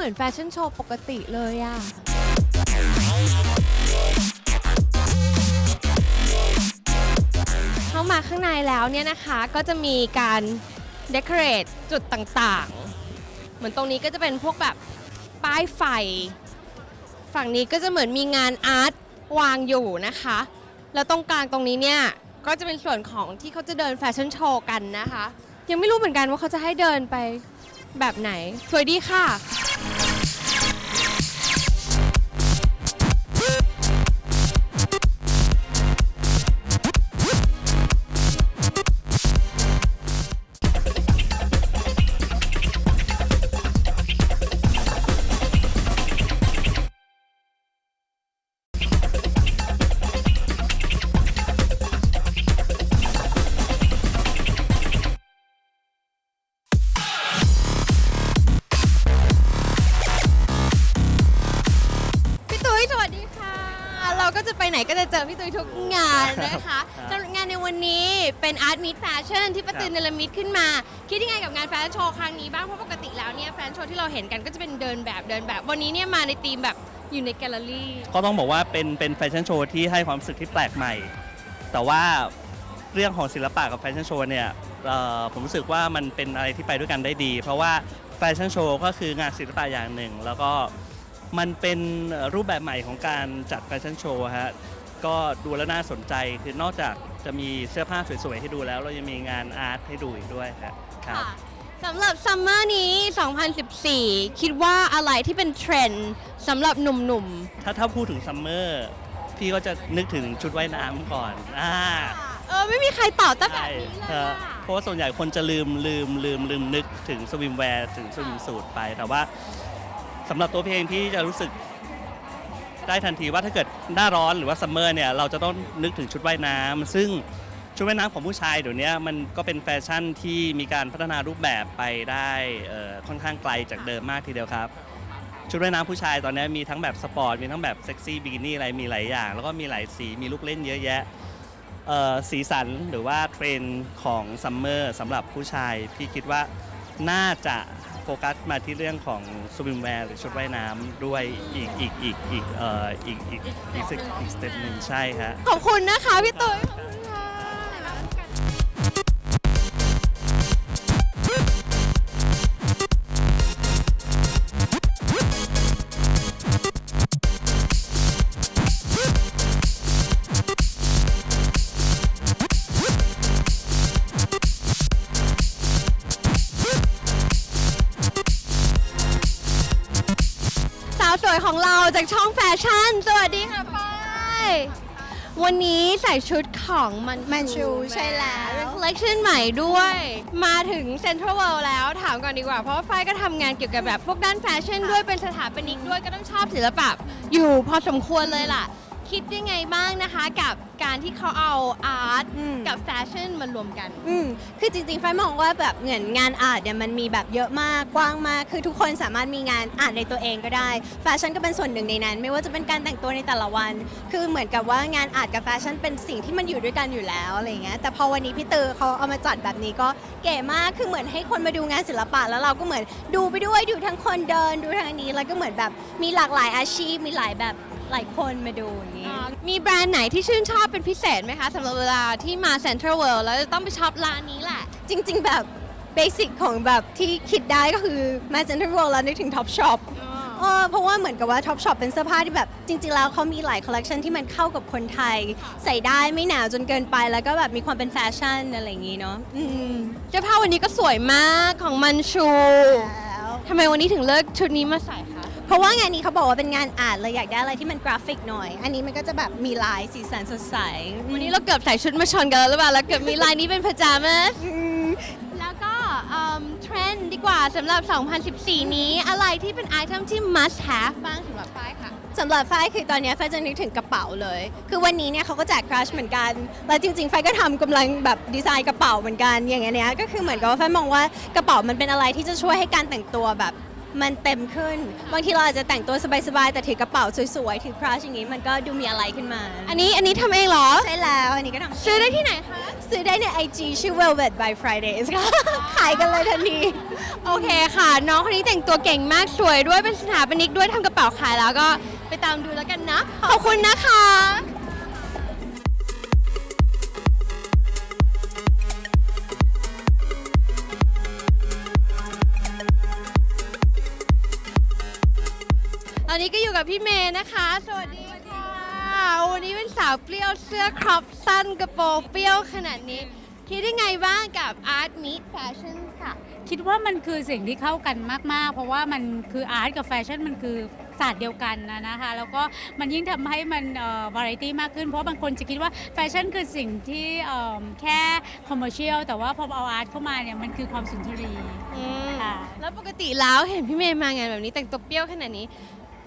เหมือนแฟชั่นโชว์ปกติเลยอะเข้ามาข้างในแล้วเนี่ยนะคะก็จะมีการเด o อเรทจุดต่างๆ เหมือนตรงนี้ก็จะเป็นพวกแบบป้ายไฟ ฝั่งนี้ก็จะเหมือนมีงานอาร์ตวางอยู่นะคะ แล้วตรงกลางตรงนี้เนี่ยก็จะเป็นส่วนของที่เขาจะเดินแฟชั่นโชว์กันนะคะ ยังไม่รู้เหมือนกันว่าเขาจะให้เดินไปแบบไหน สวยดีค่ะ ตุ้ยทุกงานนะคะสำหรับงานในวันนี้เป็น Art Meet Fashion ที่ป้าครับตืนเนรมิตขึ้นมา คิดยังไงกับงานแฟชั่นโชว์ครั้งนี้บ้าง เพราะปกติแล้วเนี่ยแฟชั่นโชว์ที่เราเห็นกันก็จะเป็นเดินแบบเดินแบบ วันนี้เนี่ยมาในธีมแบบอยู่ในแกลเลอรี่ ก็ต้องบอกว่าเป็นเป็นแฟชั่นโชว์ที่ให้ความรู้สึกที่แปลกใหม่ แต่ว่าเรื่องของศิลปะกับแฟชั่นโชว์เนี่ยเอ่อผมรู้สึกว่ามันเป็นอะไรที่ไปด้วยกันได้ดี เพราะว่าแฟชั่นโชว์ก็คืองานศิลปะอย่างหนึ่ง แล้วก็มันเป็นรูปแบบใหม่ของการจัดแฟชั่นโชว์ฮะ ก็ดูแล้วน่าสนใจ คือนอกจากจะมีเสื้อผ้าสวยๆให้ดูแล้ว เรายังมีงานอาร์ตให้ดูอีกด้วยครับครับค่ะสำหรับซัมเมอร์นี้ 2014 คิดว่าอะไรที่เป็นเทรนด์สำหรับหนุ่มถ้าถ้าพูดถึงซัมเมอร์พี่ก็จะนึกถึงชุดว่ายน้ำก่อนอ่าๆ เออ ไม่มีใครตอบตั้งแบบใช่นี้เลยเอออะ เพราะว่าส่วนใหญ่คนจะลืมลืมลืมลืมนึกถึงสวิมแวร์ถึงสวิมสูทไป แต่ว่าสำหรับตัวเพลงพี่จะรู้สึก ได้ทันทีว่าถ้าเกิดหน้าร้อนหรือว่าซัมเมอร์เนี่ยเราจะต้องนึกถึงชุดว่ายน้ำซึ่งชุดว่ายน้ำของผู้ชายเดี๋ยวนี้มันก็เป็นแฟชั่นที่มีการพัฒนารูปแบบไปได้ค่อนข้างไกลจากเดิมมากทีเดียวครับ ชุดว่ายน้ำผู้ชายตอนนี้มีทั้งแบบสปอร์ตมีทั้งแบบเซ็กซี่บิกินี่อะไรมีหลายอย่าง แล้วก็มีหลายสีมีลูกเล่นเยอะแยะสีสันหรือว่าเทรนด์ของซัมเมอร์สำหรับผู้ชายพี่คิดว่าน่าจะ โฟกัสมาที่เรื่องของสวิมแวร์หรือชุดว่ายน้ำด้วยอีกอีกอีกอีกเอ่ออีกอีกอีกสเต็ปหนึ่งใช่ฮะ ขอบคุณนะคะพี่ตุ้ย จากช่องแฟชั่น สวัสดีค่ะป้ายวันนี้ใส่ชุดของมัน Manchu ใช่แล้วเป็นคอลเลคชันใหม่ด้วย มาถึงเซ็นทรัลเวิลด์แล้วถามก่อนดีกว่า เพราะว่าฝ้ายก็ทำงานเกี่ยวกับแบบพวกด้านแฟชั่นด้วยเป็นสถาปนิกด้วยก็ต้องชอบศิลปะอยู่พอสมควรเลยล่ะ คิดยังไงบ้างนะคะ กับการที่เขาเอาอาร์ตอืมกับแฟชั่นมารวมกัน อืมคือจริงๆไฟมองว่าแบบเหมือนงานอาร์ตเนี่ยมันมีแบบเยอะมากกว้างมากคือทุกคนสามารถมีงานอาร์ตในตัวเองก็ได้แฟชั่นก็เป็นส่วนหนึ่งในนั้น ไม่ว่าจะเป็นการแต่งตัวในแต่ละวัน คือเหมือนกับว่างานอาร์ตกับแฟชั่นเป็นสิ่งที่มันอยู่ด้วยกันอยู่แล้วอะไรอย่างเงี้ยแต่พอวันนี้พี่เตอเขาเอามาจัดแบบนี้ก็เก๋มากคือเหมือนให้คนมาดูงานศิลปะ แล้วเราก็เหมือนดูไปด้วยดูทั้งคนเดินดูทั้งอันนี้แล้วก็เหมือนแบบมีหลากหลายอาชีพมีหลายแบบ หลายคนมาดูอย่างงี้ มีแบรนด์ไหนที่ชื่นชอบเป็นพิเศษไหมคะสำหรับเวลาที่มาเซ็นทรัลเวิลด์แล้วจะต้องไปช็อปร้านนี้แหละ จริง ๆ แบบเบสิกของแบบที่คิดได้ก็คือมาเซ็นทรัลเวิลด์แล้วนึกถึงท็อปช็อปเออเพราะว่าเหมือนกับว่าท็อปช็อปเป็นเสื้อผ้าที่แบบ จริง ๆ แล้วเขามีหลายคอลเลคชันที่มันเข้ากับคนไทย ใส่ได้ไม่หนาวจนเกินไปแล้วก็แบบมีความเป็นแฟชั่นอะไรอย่างงี้เนาะอืมเสื้อผ้าวันนี้ก็สวยมากของมันชูแล้วทำไมวันนี้ถึงเลือกชุดนี้มาใส่คะ เพราะว่างานนี้เขาบอกว่าเป็นงานอาร์ตเลยอยากได้อะไรที่มันกราฟิกหน่อย อันนี้มันก็จะแบบมีลายสีสันสดใสวันนี้เราเกือบใส่ชุดมาชนกันแล้วหรือเปล่าแล้วเกือบมีลายนี้เป็นพาจามัสอืมแล้วก็เทรนด์ดีกว่าสำหรับ 2014 นี้อะไรที่เป็นไอเทมที่ must have บ้างสำหรับฝ้ายค่ะสำหรับฝ้ายคือตอนนี้ฝ้ายจะนึกถึงกระเป๋าเลย คือวันนี้เนี่ยเขาก็แจกครัชเหมือนกัน แล้วจริงๆฝ้ายก็ทำกำลังแบบดีไซน์กระเป๋าเหมือนกันอย่างเงี้ยก็คือเหมือนกับว่าฝ้ายมองว่ากระเป๋ามันเป็นอะไรที่จะช่วยให้การแต่งตัวแบบ มันเต็มขึ้น บางทีเราอาจจะแต่งตัวสบายๆ แต่ถือกระเป๋าสวยๆ ถือคราชอย่างนี้ มันก็ดูมีอะไรขึ้นมา อันนี้อันนี้ทำเองเหรอ ใช่แล้ว อันนี้ก็ทำซื้อได้ที่ไหนคะ ซื้อได้ใน IG ชื่อ Velvet by Fridays ค่ะ ขายกันเลยทันที โอเคค่ะ น้องคนนี้แต่งตัวเก่งมาก สวยด้วย เป็นสถาปนิกด้วยทำกระเป๋าขายแล้วก็ไปตามดูแล้วกันนะ ขอบคุณนะคะ ก็อยู่กับพี่เมย์นะคะ สวัสดีค่ะ วันนี้เป็นสาวเปรี้ยวเสื้อครอปสั้นกระโปรงเปรี้ยวขนาดนี้ คิดได้ไงบ้างกับ Art Meet Fashion ค่ะ คิดว่ามันคือสิ่งที่เข้ากันมาก ๆ เพราะว่ามันคืออาร์ตกับแฟชั่นมันคือศาสตร์เดียวกันนะนะคะ แล้วก็มันยิ่งทำให้มันวาไรตี้มากขึ้น เพราะบางคนจะคิดว่าแฟชั่นคือสิ่งที่เอิ่มแค่คอมเมอร์เชียลแต่ว่าพอเอาอาร์ตเข้ามาเนี่ยมันคือความสุนทรีย์อืมค่ะ แล้วปกติแล้วเห็นพี่เมย์มางานแบบนี้แต่งตัวเปรี้ยวขนาดนี้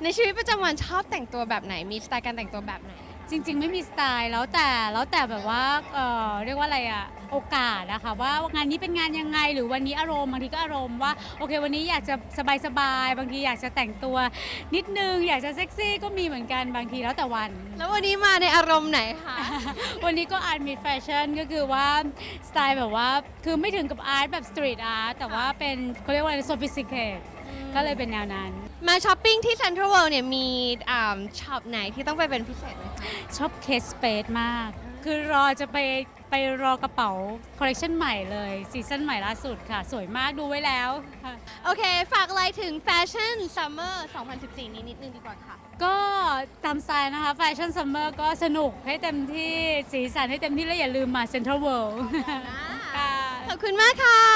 ในชีวิตประจำวันชอบแต่งตัวแบบไหน มีสไตล์การแต่งตัวแบบไหน จริง ๆ ไม่มีสไตล์แล้วแต่แล้วแต่แบบว่าเอ่อเรียกว่าอะไรอะโอกาสนะคะว่างานนี้เป็นงานยังไงหรือวันนี้อารมณ์บางทีก็อารมณ์ว่าโอเค วันนี้อยากจะสบายๆบางทีอยากจะแต่งตัวนิดนึง อยากจะเซ็กซี่ก็มีเหมือนกันบางทีแล้วแต่วัน แล้ววันนี้มาในอารมณ์ไหนคะ วันนี้ก็อาร์ตมีแฟชั่นก็คือว่าสไตล์แบบว่าคือไม่ถึงกับอาร์ตแบบสตรีทอาร์ตแต่ว่าเป็นเขาเรียกว่าอะไรโซฟิสติเคท ก็เลยเป็นแนวนั้น มาช้อปปิ้งที่ Central World เนี่ยมีอ่าช็อปไหนที่ต้องไปเป็นพิเศษไหมคะชอบเคสสเปซมาก คือรอจะไปไปรอกระเป๋าคอลเลคชันใหม่เลยซีซั่นใหม่ล่าสุดค่ะ สวยมากดูไว้แล้วค่ะโอเค ฝากอะไรถึงแฟชั่นซัมเมอร์ 2014 นี้นิดนึงดีกว่าค่ะ ก็ตามสไตล์นะคะแฟชั่นซัมเมอร์ก็สนุกให้เต็มที่สีสันให้เต็มที่แล้วอย่าลืมมาเซ็นทรัลเวิลด์ค่ะขอบคุณมากค่ะ